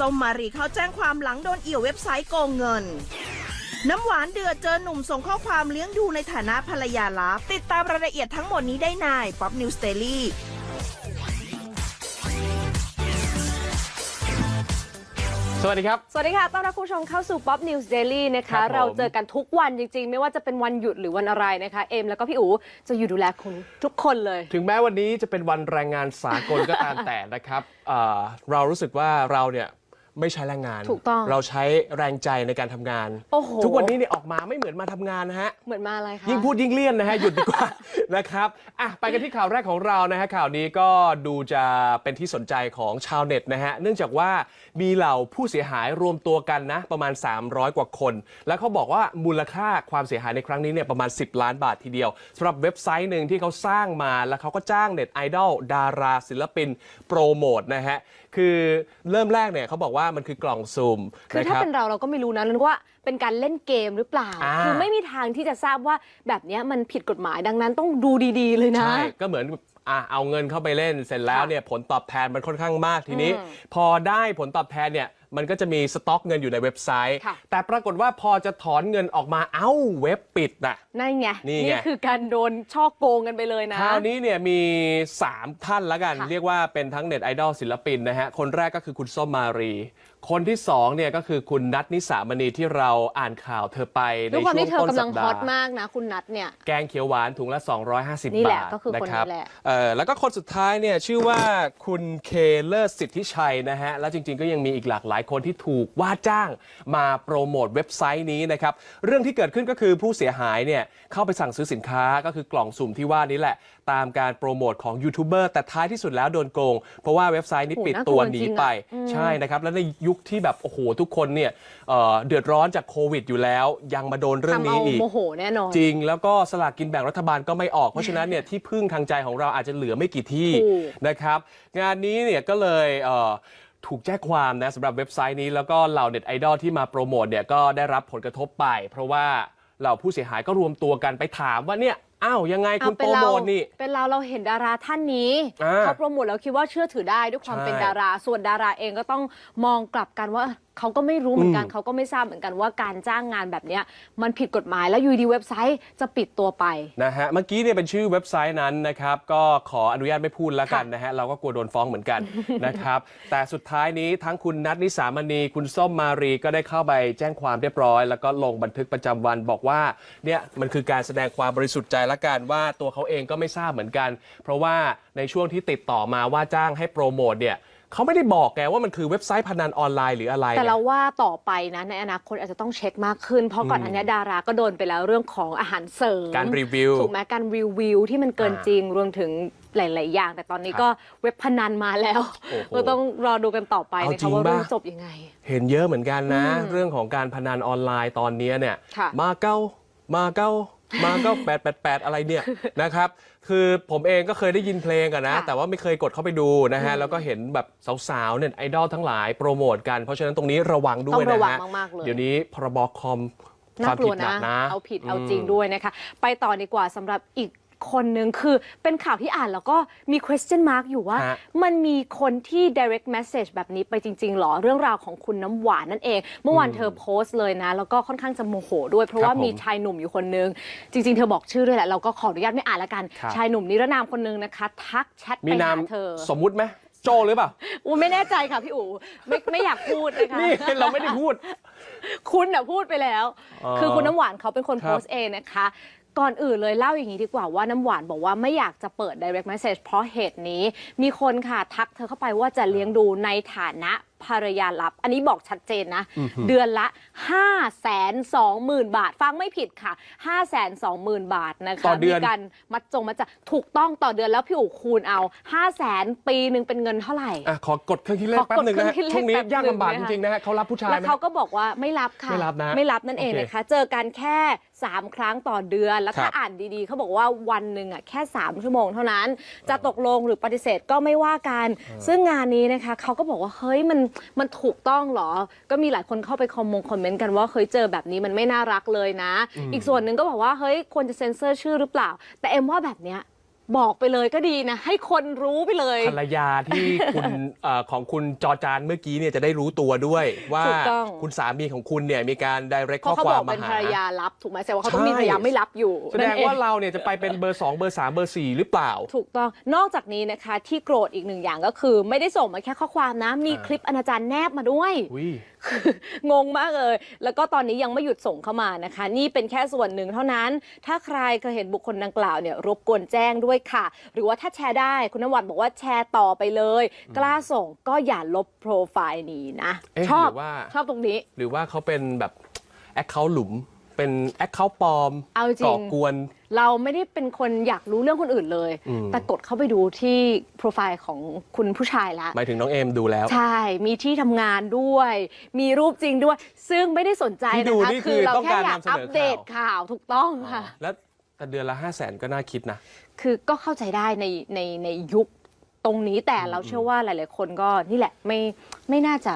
ส้มมารีเขาแจ้งความหลังโดนเอี่ยวเว็บไซต์โกงเงิน น้ำหวานเดือดเจอหนุ่มส่งข้อความเลี้ยงดูในฐานะภรรยาลับ ติดตามรายละเอียดทั้งหมดนี้ได้ในป๊อปนิวสเตอรี่สวัสดีครับ สวัสดีค่ะ ต้อนรับคุณผู้ชมเข้าสู่ Pop News Daily นะครัคะบผมเราเจอกันทุกวันจริง ๆ ไม่ว่าจะเป็นวันหยุดหรือวันอะไรนะคะ เอมแล้วก็พี่อู๋จะอยู่ดูแลคุณทุกคนเลย ถึงแม้วันนี้จะเป็นวันแรงงานสากลก็ตามแต่นะครับเอ่อเรารู้สึกว่าเราเนี่ย ไม่ใช้แรงงาน ถูกต้อง เราใช้แรงใจในการทำงาน โอ้โห ทุกวันนี้เนี่ยออกมาไม่เหมือนมาทำงานนะฮะ เหมือนมาอะไรคะ ยิ่งพูดยิ่งเลี่ยนนะฮะ หยุดดีกว่า นะครับอะไปกันที่ข่าวแรกของเรานะฮะข่าวนี้ก็ดูจะเป็นที่สนใจของชาวเน็ตนะฮะ เนื่องจากว่ามีเหล่าผู้เสียหายรวมตัวกันนะ ประมาณ 300 กว่าคน แล้วเขาบอกว่ามูลค่าความเสียหายในครั้งนี้เนี่ยประมาณ 10 ล้านบาททีเดียวสำหรับเว็บไซต์หนึ่งที่เขาสร้างมาแล้วเขาก็จ้างเน็ตไอดอลดาราศิลปินโปรโมทนะฮะคือเริ่มแรกเนี่ยเขาบอกว่ามันคือกล่องซูมคือนะถ้ารับเป็นเราเราก็ไม่รู้นะนึกว่าเป็นการเล่นเกมหรือเปล่าอ่าคือไม่มีทางที่จะทราบว่าแบบเนี้ยมันผิดกฎหมายดังนั้นต้องดูดีๆ เลยนะ ใช่ ก็เหมือนอะเอาเงินเข้าไปเล่นเสร็จแล้วค่ะเนี่ยผลตอบแทนมันค่อนข้างมากทีนี้อืมพอได้ผลตอบแทนเนี่ย มันก็จะมีสต็อกเงินอยู่ในเว็บไซต์ ค่ะ แต่ปรากฏว่าพอจะถอนเงินออกมาเอ้าเว็บปิดน่ะ นั่นไงนี่ไง คือการโดนช่อโกงกันไปเลยนะ คราวนี้เนี่ยมี 3 ท่านละกัน ค่ะเรียกว่าเป็นทั้งเน็ตไอดอลศิลปินนะฮะ คนแรกก็คือคุณส้มมารี คนที่2เนี่ยก็คือคุณนัทนิสามณีที่เราอ่านข่าวเธอไปในด้วยความช่วที่งเธอต้นกำสัลังปฮดาอตห์มากนะ คุณนัทเนี่ย แกงเขียวหวานถุงละ 250 นี่แหละบาทก็คือคนนี้รับแหละ เออแล้วก็คนสุดท้ายเนี่ยชื่อว่าคุณเคเลอร์สิทธิชัยนะฮะ แล้วจริงๆก็ยังมีอีกหลากหลายคนที่ถูกว่าจ้างมาโปรโมทเว็บไซต์นี้นะครับ เรื่องที่เกิดขึ้นก็คือผู้เสียหายเนี่ยเข้าไปสั่งซื้อสินค้าก็คือกล่องสุ่มที่ว่านี้แหละ ตามการโปรโมทของยูทูบเบอร์แต่ท้ายที่สุดแล้วโดนโกง เพราะว่าเว็บไซต์นี้โอ้โหปิดน่ากลัตัววหนีจริงๆอะไปอืมใช่นะครับแล้วในยุคที่แบบโอ้โหทุกคนเนี่ยเอ่อเดือดร้อนจากโควิดอยู่แล้ว ยังมาโดนเรื่องทำนี้เอาอีกโมโหแน่นอนจริง แล้วก็สลากกินแบ่งรัฐบาลก็ไม่ออกเพราะฉะนั้นเนี่ยที่พึ่งทางใจของเราอาจจะเหลือไม่กี่ที่ถูกนะครับ งานนี้เนี่ยก็เลยเอ่อ ถูกแจ้งความนะสำหรับเว็บไซต์นี้แล้วก็เหล่าเน็ตไอดอลที่มาโปรโมทเนี่ยก็ได้รับผลกระทบไป เพราะว่าเหล่าผู้เสียหายก็รวมตัวกันไปถามว่าเนี่ยอ้าวยังไงคุณเอาโปเป็รนเราโมทนี่เป็นเราเราเห็นดาราท่านนี้อ่าเขาโปรโมทแล้วคิดว่าเชื่อถือได้ด้วยความใช่เป็นดารา ส่วนดาราเองก็ต้องมองกลับกันว่าเขาก็ไม่รู้เหมือนกันอืมเขาก็ไม่ทราบเหมือนกันว่าการจ้างงานแบบเนี้ยมันผิดกฎหมายแล้วอยู่ดีเว็บไซต์จะปิดตัวไป นะฮะเมื่อกี้เนี่ยเป็นชื่อเว็บไซต์นั้นนะครับ ก็ขออนุญาตไม่พูดแล้วกันนะฮะเราก็กลัวโดนฟ้องเหมือนกัน นะครับ แต่สุดท้ายนี้ทั้งคุณนัทนิสามณีคุณส้มมารีก็ได้เข้าไปแจ้งความเรียบร้อย แล้วก็ลงบันทึกประจำวันบอกว่าเนี่ยมันคือการแสดงความบริสุทธิ์ใจละกันว่าตัวเขาเองก็ไม่ทราบเหมือนกัน เพราะว่าในช่วงที่ติดต่อมาว่าจ้างให้โปรโมทเนี่ย เขาไม่ได้บอกแกว่ามันคือเว็บไซต์พนันออนไลน์หรืออะไร แต่ไงเราว่าต่อไปนะในอนาคตอาจจะต้องเช็คมากขึ้น เพราะก่อนอันเนี้ยดาราก็โดนไปแล้วเรื่องของอาหารเสริมการรีวิว ถูกไหมการรีวิวที่มันเกินอ่าจริงรวมถึงหลาย ๆ อย่าง แต่ตอนนี้ก็เว็บพนันมาแล้วโอ้โหเราต้องรอดูกันต่อไปเอานะจริคะงว่าเรื่องปะ จบยังไง เห็นเยอะเหมือนกันนะ อืมเรื่องของการพนันออนไลน์ตอนนี้เนี่ยค่ะ มาเก้ามาเก้า มาเก้าแปดแปดแปดอะไรเนี่ยนะครับ คือผมเองก็เคยได้ยินเพลงอะนะ ค่ะ แต่ว่าไม่เคยกดเข้าไปดูนะฮะ แล้วก็เห็นแบบสาวๆเนี่ยไอดอลทั้งหลายโปรโมทกัน เพราะฉะนั้นตรงนี้ระวังด้ต้วอยงระนะวังฮะ มากๆเลย เดี๋ยวนี้พรบคอมคามน่าวกผิลัดวหนันะ กนะ เอาผิดเอาอืมจริงด้วยนะคะ ไปต่อดีกว่าสำหรับอีก คนหนึ่งคือเป็นข่าวที่อ่านแล้วก็มี question mark อยู่ว่า ฮะ มันมีคนที่ direct message แบบนี้ไปจริงๆหรอ เรื่องราวของคุณน้ำหวานนั่นเอง เมื่อวานเธอโพสต์เลยนะ แล้วก็ค่อนข้างจะโมโหด้วย เพราะว่าครับผมมีชายหนุ่มอยู่คนนึง จริง ๆ เธอบอกชื่อด้วยแหละ เราก็ขออนุญาตไม่อ่านละกัน ครับ ชายหนุ่มนิรนามคนนึงนะคะ ทักแชทมีไปนาหามเธอสมมุติไหมโจหรือเปล่า อูไม่แน่ใจค่ะพี่อูไม่ไม่อยากพูดนะคะ นี่ เราไม่ได้พูด คุณน่ะพูดไปแล้ว อ๋อคือคุณน้ำหวานเขาเป็นคนครับโพสต์เองนะคะ ก่อนอื่นเลยเล่าอย่างนี้ดีกว่าว่าน้ำหวานบอกว่าไม่อยากจะเปิด direct message เพราะเหตุนี้ มีคนค่ะทักเธอเข้าไปว่าจะเลี้ยงดูในฐานะ ภรรยาลับอันนี้บอกชัดเจนนะ เดือนละ 5 2 0 0 0 0 บาท ฟังไม่ผิดค่ะ 5 2 0 0 0 0 บาทนะคะต่อเดือน มีการมัดจงมัดจะถูกต้องต่อเดือนแล้วพี่อู๋คูณเอา 5 0 0 0 0 0 ปีหนึ่งเป็นเงินเท่าไหร่ อะขอกดเครื่องคิดเลขขอกดแป๊บหนึ่งนะฮะเครื่องคิดเลขช่วงนี้แป๊บยากลำบากหนึ่จงนะคะ ริงๆนะฮะเขารับผู้ชายแล้วไหม เขาก็บอกว่าไม่รับค่ะ ไม่รับนะไม่รับนั่นเองโอเคนะคะ เจอกันแค่ 3 ครั้งต่อเดือน แล้วครัถ้าบ อ่านดีๆ เขาบอกว่าวันหนึ่งอะแค่ 3 ชั่วโมงเท่านั้น จะตกลงหรือปฏิเสธก็ไม่ว่ากัน ซึ่งงานนี้นะคะเขาก็บอกว่าเฮ้ยมันมันถูกต้องเหรอ ก็มีหลายคนเข้าไปคอมมงคอมเมนต์กันว่าเฮ้ยเจอแบบนี้มันไม่น่ารักเลยนะ อีกส่วนหนึ่งก็บอกว่าเฮ้ยควรจะเซ็นเซอร์ชื่อหรือเปล่า แต่เอ็มว่าแบบเนี้ย บอกไปเลยก็ดีนะ ให้คนรู้ไปเลย ภรรยาที่คุณ เอ่อของคุณจอจานเมื่อกี้เนี่ยจะได้รู้ตัวด้วยว่าถูกต้อง คุณสามีของคุณเนี่ยมีการ direct เพข้อราะเขาคบวาอมกมาเป็นหาภรรยารับถูกไหมแสดงว่าเขาต้องใช่มีภรรยาไม่รับอยู่แสดงนั่นองว่าเราเนี่ยจะไปเป็นเบอร์ 2 เบอร์ 3 เบอร์ 4 หรือเปล่า ถูกต้อง นอกจากนี้นะคะที่โกรธอีกหนึ่งอย่างก็คือ ไม่ได้ส่งมาแค่ข้อความนะ มีอ่า คลิปอนาจารแนบมาด้วย อุ้ย งงมากเลย แล้วก็ตอนนี้ยังไม่หยุดส่งเข้ามานะคะ นี่เป็นแค่ส่วนหนึ่งเท่านั้น ถ้าใครเคยเห็นบุคคลดังกล่าวเนี่ยรบกวนแจ้งด้วยค่ะ หรือว่าถ้าแชร์ได้คุณนวัดบอกว่าแชร์ต่อไปเลย กล้าส่งก็อย่าลบโปรไฟล์นี้นะเอ๊ะชอบหรือว่า ชอบตรงนี้ หรือว่าเขาเป็นแบบแอคเคาท์หลุม เป็นแอคเคาท์ปลอมเอาจริง ก่อกวน เราไม่ได้เป็นคนอยากรู้เรื่องคนอื่นเลย อืม แต่กดเข้าไปดูที่โปรไฟล์ของคุณผู้ชายละ หมายถึงน้องเอมดูแล้ว ใช่ มีที่ทำงานด้วย มีรูปจริงด้วย ซึ่งไม่ได้สนใจที่นะดูคะ นี่คือเราต้องแค่การอยากนำเสนออัปเดตข่าวข่าวถูกต้องค่ะ แล้ว แต่เดือนละ5 0 0แสนก็น่าคิดนะ คือก็เข้าใจได้ในในในยุคตรงนี้แต่เราเชื่อว่าหลาย ๆ คนก็นี่แหละไม่ไม่น่าจะ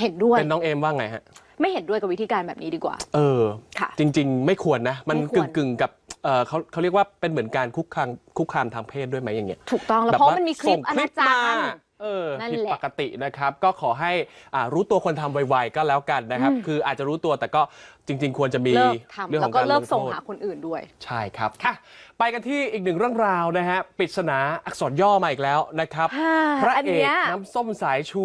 เห็นด้วย เป็นน้องเอมว่าไงฮะ ไม่เห็นด้วยกับวิธีการแบบนี้ดีกว่า เออ ค่ะ จริง ๆ ไม่ควรนะ มันไม่ควกึ่รงกึ่งๆกับ เออเขาเขาเรียกว่าเป็นเหมือนการคุกคามคุกคามทางเพศด้วยไหมอย่างเงี้ย ถูกต้องแล้วแบบเพราะว่ามันมีคลิปส่งอนาจารมาเออนั่นผิดแหละปกตินะครับ ก็ขอให้อ่ารู้ตัวคนทำไวๆก็แล้วกันนะครับคืออาจจะรู้ตัวแต่ก็จริง ๆ ควรจะมีเลิกทำเรื่องแล้ขวองก็การเลิลกงส่งโทษหาคนอื่นด้วย ใช่ครับอะไปกันที่อีกหนึ่งเรื่องราวนะฮะปริศนาอักษรย่อมาอีกแล้วนะครับ ฮ่าพระอันเอเนี้กยน้ำส้มสายชู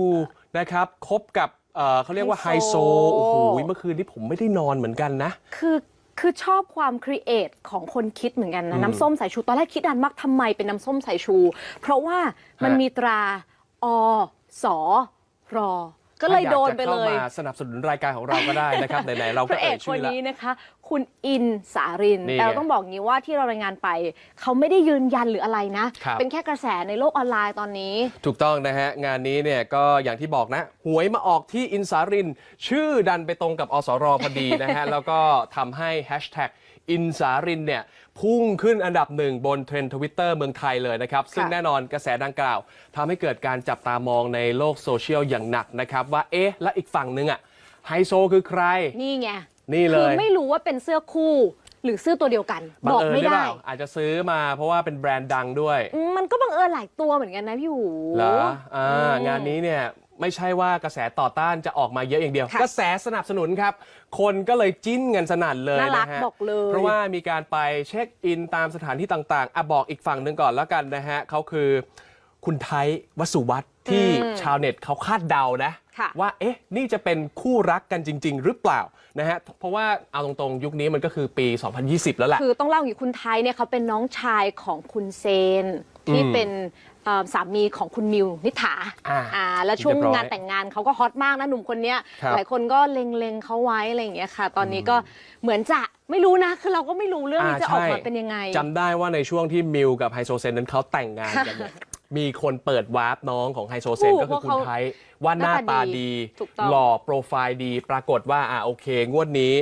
นะครับคบกับเอ่อเขาเรียกว่าไฮไฮโซโซ โอ้โหเมื่อคืนที่ผมไม่ได้นอนเหมือนกันนะ คือ คือชอบความครีเอทของคนคิดเหมือนกันอืนะมน้ำส้มสายชู ตอนแรกคิดนานมากทำไมเป็นน้ำส้มสายชู เพราะว่ามันฮะมีตราอสอรอก็เลยโดนไปเลยถ้าอากจะเข้ามาสนับสนุนรายการของเราก็ได้นะครับไหนๆเราพก็ระเอเอ่กยคชื่นอแล้วนี้นะคะ คุณอินสาริน นี่แต่เราไงต้องบอกงี้ว่าที่เรารายงานไป เขาไม่ได้ยืนยันหรืออะไรนะ ครับ เป็นแค่กระแสในโลกออนไลน์ตอนนี้ ถูกต้องนะฮะ งานนี้เนี่ยก็อย่างที่บอกนะ หวยมาออกที่อินสาริน ชื่อดันไปตรงกับอสรพอดีนะฮะ แล้วก็ทำให้แฮชแท็กอินสารินเนี่ยพุ่งขึ้นอันดับหนึ่งบนเทรนด์ทวิตเตอร์เมืองไทยเลยนะครับ ซึ่งแน่นอนกระแสดังกล่าวทำให้เกิดการจับตามองในโลกโซเชียลอย่างหนักนะครับ ว่าเอ๊ะและอีกฝั่งหนึงอะไฮโซคือใคร นี่ไง นี่เลคือยไม่รู้ว่าเป็นเสื้อคู่ หรือเสื้อตัวเดียวกัน บับงอกเอิญไม่หรือเปได้ ล่าอาจจะซื้อมาเพราะว่าเป็นแบรนด์ดังด้วย อืมมันก็บังเอิญหลายตัวเหมือนกันนะพี่หู เหรออ่างานนี้เนี่ยไม่ใช่ว่ากระแสต่อต้านจะออกมาเยอะอย่างเดียว ค่ะกระแสสนับสนุนครับ คนก็เลยจิ้นกันสนั่นเลยน่ารักนะฮะบอกเลย เพราะว่ามีการไปเช็คอินตามสถานที่ต่างๆอะบอกอีกฝั่งหนึ่งก่อนแล้วกันนะฮะเขาคือคุณไทยวสุวัตที่ชาวเน็ตเขาคาดเดานะ ค่ะ ว่าเอ๊ะนี่จะเป็นคู่รักกันจริง ๆ หรือเปล่า นะฮะเพราะว่าเอาตรงๆ ยุคนี้มันก็คือปี 2020 แล้วแหละ คือต้องเล่าอย่างนี้คุณไทยเนี่ยเขาเป็นน้องชายของคุณเซน ที่อืมเป็นเอ่อสามีของคุณมิวนิษฐาอ่าแล้วช่วงเรียบร้อยงานแต่งงานเขาก็ฮอตมากนะหนุ่มคนเนี้ยครับหลายคนก็เล็งๆเขาไว้อะไรอย่างเงี้ยค่ะ ตอนนี้ก็เหมือนจะไม่รู้นะ คือเราก็ไม่รู้เรื่องนี้จะออกมาเป็นยังไง จำได้ว่าในช่วงที่มิวกับไฮโซเซนนั้นเขาแต่งงานกันเนี่ยมีคนเปิดวาร์ปน้องของไฮโซเซนถูกก็คือเพราะคุณเขา ไทย ว่าหน้าตาดีถูกต้องหล่อโปรไฟล์ดี ปรากฏว่าอ่าโอเค งวดนี้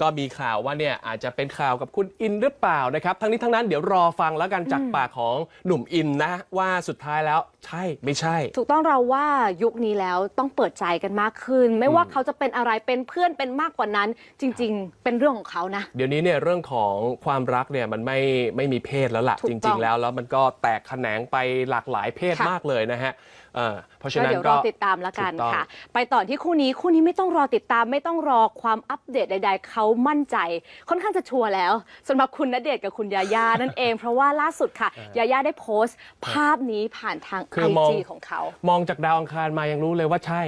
ก็มีข่าวว่าเนี่ยอาจจะเป็นข่าวกับคุณอินหรือเปล่านะครับ ทั้งนี้ทั้งนั้นเดี๋ยวรอฟังแล้วกันจากปากของหนุ่มอินนะ ว่าสุดท้ายแล้วใช่ไม่ใช่ ถูกต้องเราว่ายุคนี้แล้วต้องเปิดใจกันมากขึ้น ไม่ว่าเขาจะเป็นอะไรเป็นเพื่อนเป็นมากกว่านั้น จริง ๆ เป็นเรื่องของเขานะ เดี๋ยวนี้เนี่ยเรื่องของความรักเนี่ยมันไม่ไม่มีเพศแล้วล่ะถูจกต้ริองงๆ แล้วแล้วมันก็แตกแขนงไปหลากหลายเพศค่ะมากเลยนะฮะเออเพราะฉะก็นั้นเดี๋ยวรก็อติดตามแล้วกันถูกต้องค่ะ ไปต่อที่คู่นี้คู่นี้ไม่ต้องรอติดตาม ไม่ต้องรอความอัปเดตใด ๆ เขามั่นใจ ค่อนข้างจะชัวร์แล้วสำหรับคุณณเดชน์กับคุณยาย่านั่นเอง เพราะว่าล่าสุดค่ะยาย่าได้โพสต์ ภาพนี้ผ่านทางคืไออมอง จีของเขา มองจากดาวอังคารมายังรู้เลยว่าใช่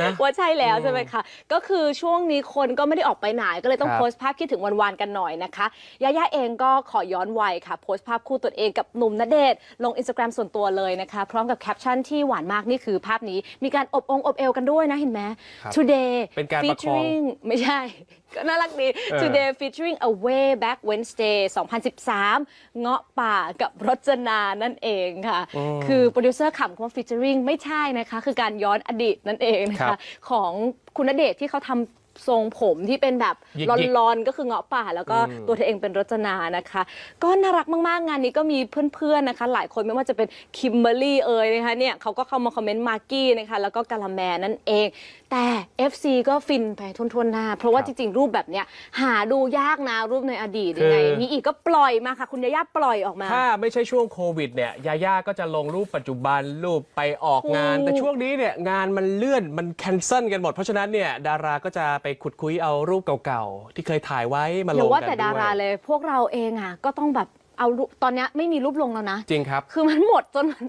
นะว่าใช่แล้วใช่ไหมคะ ก็คือช่วงนี้คนก็ไม่ได้ออกไปไหนก็เลยต้องครับ โพสต์ภาพคิดถึงวันวานๆกันหน่อยนะคะยาย่าเองก็ขอย้อนวัยค่ะ โพสต์ภาพคู่ตัวเองกับหนุ่มณเดชน์ลงอินสตาแกรมส่วนตัวเลยนะคะ พร้อมกับแคปชั่นที่หวานมากนี่คือภาพนี้มีการอบองอบเอวกันด้วยนะเห็นไหม ครับ today เป็นการประคอง featuring ไม่ใช่ ก็น่ารักดี เออ today featuring a way back Wednesday 2013 เงาะป่ากับรจนานั่นเองค่ะคือโปรดิวเซอร์ขำคำว่า featuring ไม่ใช่นะคะ คือการย้อนอดีตนั่นเองนะครัคะ บ ของคุณณเดชน์ที่เขาทำ ทรงผมที่เป็นแบบหยิกๆลอนๆ ก็คือเงาะป่า แล้วก็ตัวเธอเองเป็นรจนานะคะ ก็น่ารักมากๆ งานนี้ก็มีเพื่อนๆนะคะ หลายคนไม่ว่าจะเป็นคิมเบอร์รี่เอ่ยนะคะเนี่ยเขาก็เข้ามาคอมเมนต์มากกี้นะคะแล้วก็กาลาแมนั่นเอง แต่ FC ก็ฟินไปทวนๆหน้า เพราะว่าคจรับริง ๆ รูปแบบเนี้ยหาดูยากนะรูปในอดีตยังไงคือ มีอีกก็ปล่อยมาค่ะ คุณยาย่าปล่อยออกมา ถ้าไม่ใช่ช่วงโควิดเนี่ยยาย่าก็จะลงรูปปัจจุบันรูปไปออกงาน ถูก แต่ช่วงนี้เนี่ยงานมันเลื่อนมันแคนเซิลกันหมด เพราะฉะนั้นเนี่ยดาราก็จะไปขุดคุยเอารูปเก่าๆ ที่เคยถ่ายไว้มาหลรืงอว่ากันแต่ดาราด้วย เลย พวกเราเองอะก็ต้องแบบ เอารูปตอนเนี้ยไม่มีรูปลงแล้วนะ จริงครับ คือมันหมดจนมัน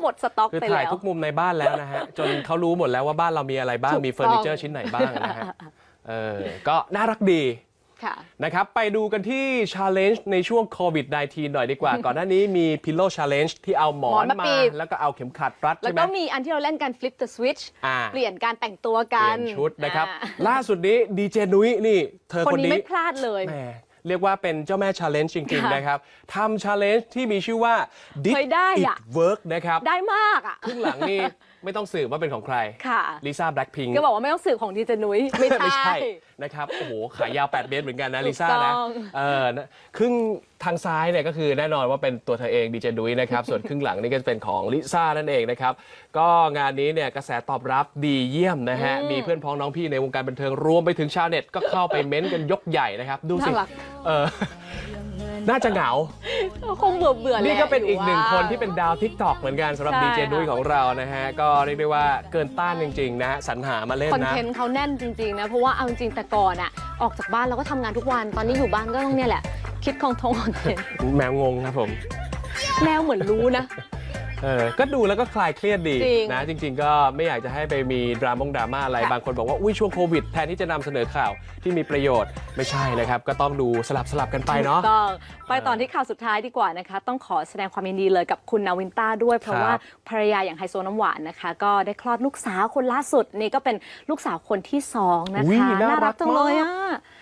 หมดสต็อกคือไปถ่ายแล้ว ทุกมุมในบ้านแล้วนะฮะ จนเขารู้หมดแล้วว่าบ้านเรามีอะไรบ้าง ถูกมีเฟอร์นิเจอร์ชิ้นไหนบ้างนะฮะ เออ ก็น่ารักดี ค่ะ นะครับ ไปดูกันที่ Challenge ในช่วงโควิด -19 หน่อยดีกว่า ก่อนหน้านี้มี Pillow Challenge ที่เอาหมอหมอนนมามา ปิด แล้วก็เอาเข็มขัดรัดแล้ใช่วไหม ก็มีอันที่เราเล่นกัน flip the switch อ่า เปลี่ยนการแต่งตัวเปกัลี่นยนชุดนะครับ อ่าล่าสุดนี้ดีเจนุ้ยนี่ เธอคนคนนี้นี้ไม่พลาดเลย แหม เรียกว่าเป็นเจ้าแม่ Challenge จริงค่ะๆนะครับทำ Challenge ที่มีชื่อว่า Did เคยได้ It อะ Work นะครับ ได้มากอะ ครึ่งหลังนี่ ไม่ต้องสืบว่าเป็นของใครค่ะลิซ่าแบล็คพิงก็บอกว่าไม่ต้องสืบของดีเจนุ้ยไม่ไม่ใช่ใช่นะครับโอ้โหขายาว 8 เมตรเหมือนกันนะถูกลิซ่านะต้องเออนะครึ่งทางซ้ายเนี่ยก็คือแน่นอนว่าเป็นตัวเธอเองดีเจดุ้ยนะครับส่วนครึ่งหลังนี่ก็จะเป็นของลิซ่านั่นเองนะครับก็งานนี้เนี่ยกระแสตอบรับดีเยี่ยมนะฮะมีเพื่อนพ้องน้องพี่ในวงการบันเทิงรวมไปถึงชาวเน็ตก็เข้าไปเม้นต์กันยกใหญ่นะครับดูสิน่ารักเออ น่าจะเหงา คงเบื่อเบื่อๆแหละนี่ก็เป็นอีกหนึ่งยู่คนที่เป็นดาวทิกตอกเหมือนกันสำหรับใช่ดีเจดุ้ยค่ะของเรานะฮะ ก็เรียกได้ว่าเกินต้านจริง ๆ นะสรรหามาเล่นคอนนะเทนต์เขาแน่นจริง ๆ นะ เพราะว่าเอาจริงๆแต่ก่อนอะออกจากบ้านเราก็ทำงานทุกวันตอนนี้อยู่บ้านก็ต้องเนี่ยแหละ คิดของทงคอนเทนต์แมวงงครับผม แมวเหมือนรู้นะ เออก็ดูแล้วก็คลายเครียดดีจริงนะ จริง ๆ ก็ไม่อยากจะให้ไปมีดราม่งดราม่าอะไรค่ะบางคนบอกว่า อุ้ยช่วงโควิดแทนที่จะนำเสนอข่าวที่มีประโยชน์ไม่ใช่นะครับ ก็ต้องดูสลับสลับๆกันไปเนาะ ถูกต้องไปตอนที่ข่าวสุดท้ายดีกว่านะคะ ต้องขอแสดงความยินดีเลยกับคุณนาวินต้าด้วย เพราะครับว่าภรรยาอย่างไฮโซน้ำหวานนะคะ ก็ได้คลอดลูกสาวคนล่าสุด นี่ก็เป็นลูกสาวคนที่สองนะอุ๊ยคะน่ารักจังเลยอะ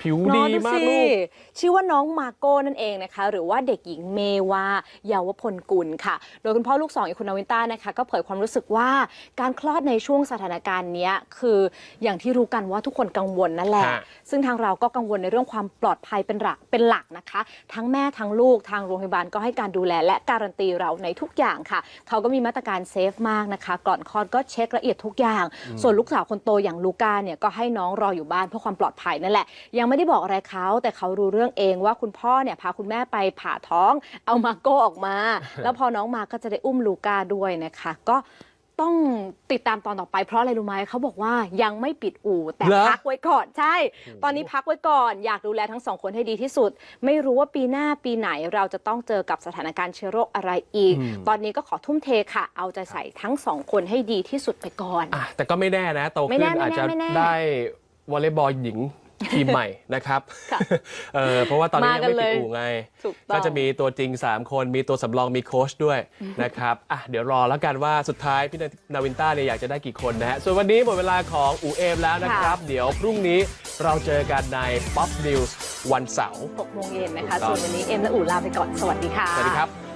ผิวเนดีอะมากสิลูกชื่อว่าน้องมาโก้นั่นเองนะคะ หรือว่าเด็กหญิงเมวาเยาวพลกุลค่ะ โดยคุณพ่อลูกสองอย่างคุณนาวินต้านะคะ ก็เผยความรู้สึกว่าการคลอดในช่วงสถานการณ์เนี้ยคืออย่างที่รู้กันว่าทุกคนกังวลนั่นแหละฮะซึ่งทางเราก็กังวลในเรื่องความปลอดภัยเป็นหลักเป็นหลักนะคะ ทั้งแม่ทั้งลูกทางโรงพยาบาลก็ให้การดูแล และการันตีเราในทุกอย่างค่ะ เขาก็มีมาตรการเซฟมากนะคะ ก่อนคลอดก็เช็คละเอียดทุกอย่าง ส่วนลูกสาวคนโตอย่างลูก้าเนี่ยก็ให้น้องรออยู่บ้านเพื่อความปลอดภัยนั่นแหละ ยังไม่ได้บอกอะไรเขาแต่เขารู้เรื่องเองว่าคุณพ่อเนี่ยพาคุณแม่ไปผ่าท้อง เอามาโก้ออกมา แล้วพอน้องมาก็จะได้อุ้มลูก้าด้วยนะคะ ก็ต้องติดตามตอนต่อไปเพราะอะไรรู้ไหมเขาบอกว่ายังไม่ปิดอู่แต่เหรอ พักไว้ก่อนใช่ ตอนนี้พักไว้ก่อนอยากดูแลทั้งสองคนให้ดีที่สุด ไม่รู้ว่าปีหน้าปีไหนเราจะต้องเจอกับสถานการณ์เชื้อโรคอะไรอีกตอนนี้ก็ขอทุ่มเทค่ะ เอาใจใส่ทั้งสองคนให้ดีที่สุดไปก่อน อะแต่ก็ไม่แน่นะ โตไม่ขึ้แน่นไม่แน่อาจจะไม่แน่ ได้วอลเลย์บอลหญิง ทีมใหม่นะครับค่ะเออเพราะว่าตอนนี้มายังกันไม่ปิดเลยอู่ไงถูกต้องก็จะมีตัวจริง 3 คนมีตัวสำรองมีโค้ชด้วยนะครับอะเดี๋ยวรอแล้วกันว่าสุดท้ายพี่นาวินต้าเนี่ยอยากจะได้กี่คนนะฮะ ส่วนวันนี้หมดเวลาของอูเอมแล้วนะครับ เดี๋ยวพรุ่งนี้เราเจอกันใน Pop News วันเสาร์6โมงเย็นนะคะถูกต้องส่วนวันนี้เอ็มและอู๋ลาไปก่อน สวัสดีค่ะ สวัสดีครับ